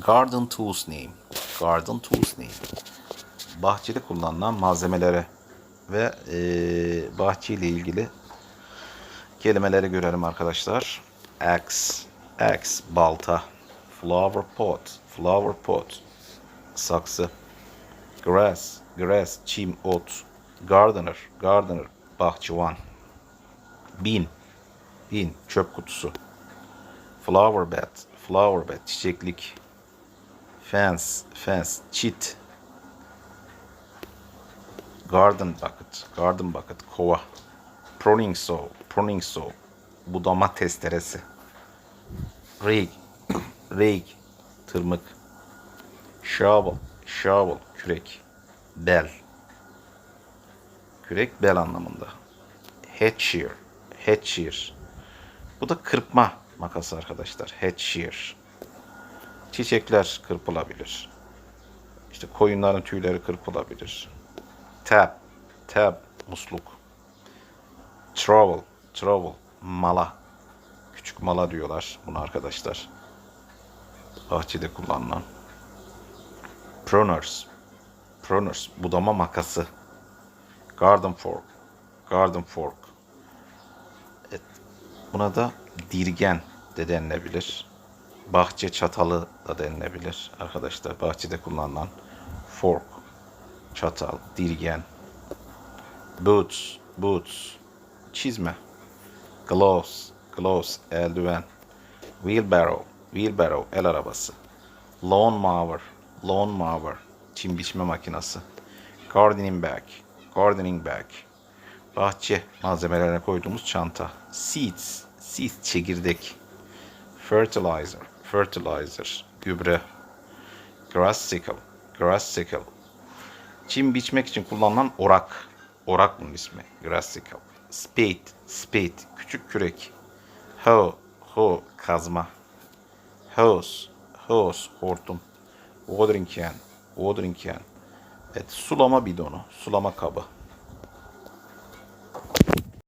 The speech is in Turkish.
Garden tools name. Garden tools name. Bahçede kullanılan malzemelere ve eee bahçeyle ilgili kelimeleri görelim arkadaşlar. Axe, axe, balta. Flower pot, flower pot. Saksı. Grass, grass, çim, ot. Gardener, gardener, bahçıvan. Bin, bin, çöp kutusu. Flower bed, flower bed, çiçeklik. Fence, fence, çit. Garden bucket, garden bucket, kova. Pruning saw, pruning saw, budama testeresi. Rake, rake, tırmık. Shovel, shovel, kürek. Bel. Kürek bel anlamında. Head shear, head shear. Bu da kırpma makası arkadaşlar. Head shear. Çiçekler kırpılabilir. İşte koyunların tüyleri kırpılabilir. Tab, tab, musluk. Travel, travel, mala. Küçük mala diyorlar bunu arkadaşlar. Bahçede kullanılan. Pruners, pruners, budama makası. Garden fork, garden fork. Buna da dirgen de denilebilir. Bahçe çatalı da denilebilir arkadaşlar. Bahçede kullanılan fork, çatal, dirgen. Boots, boots, çizme. Gloves, gloves, eldiven. Wheelbarrow, wheelbarrow, el arabası. Lawn mower, lawn mower, çim biçme makinesi. Gardening bag, gardening bag. Bahçe malzemelerine koyduğumuz çanta. Seeds, seeds çekirdek. Fertilizer, fertilizer, gübre. Grass sickle, grass sickle. Çim biçmek için kullanılan orak. Orak bunun ismi. Grass sickle. Spade, spade, küçük kürek. Hoe, hoe, kazma. Hose, hose, hortum. Watering can, watering can. Evet, sulama bidonu, sulama kabı.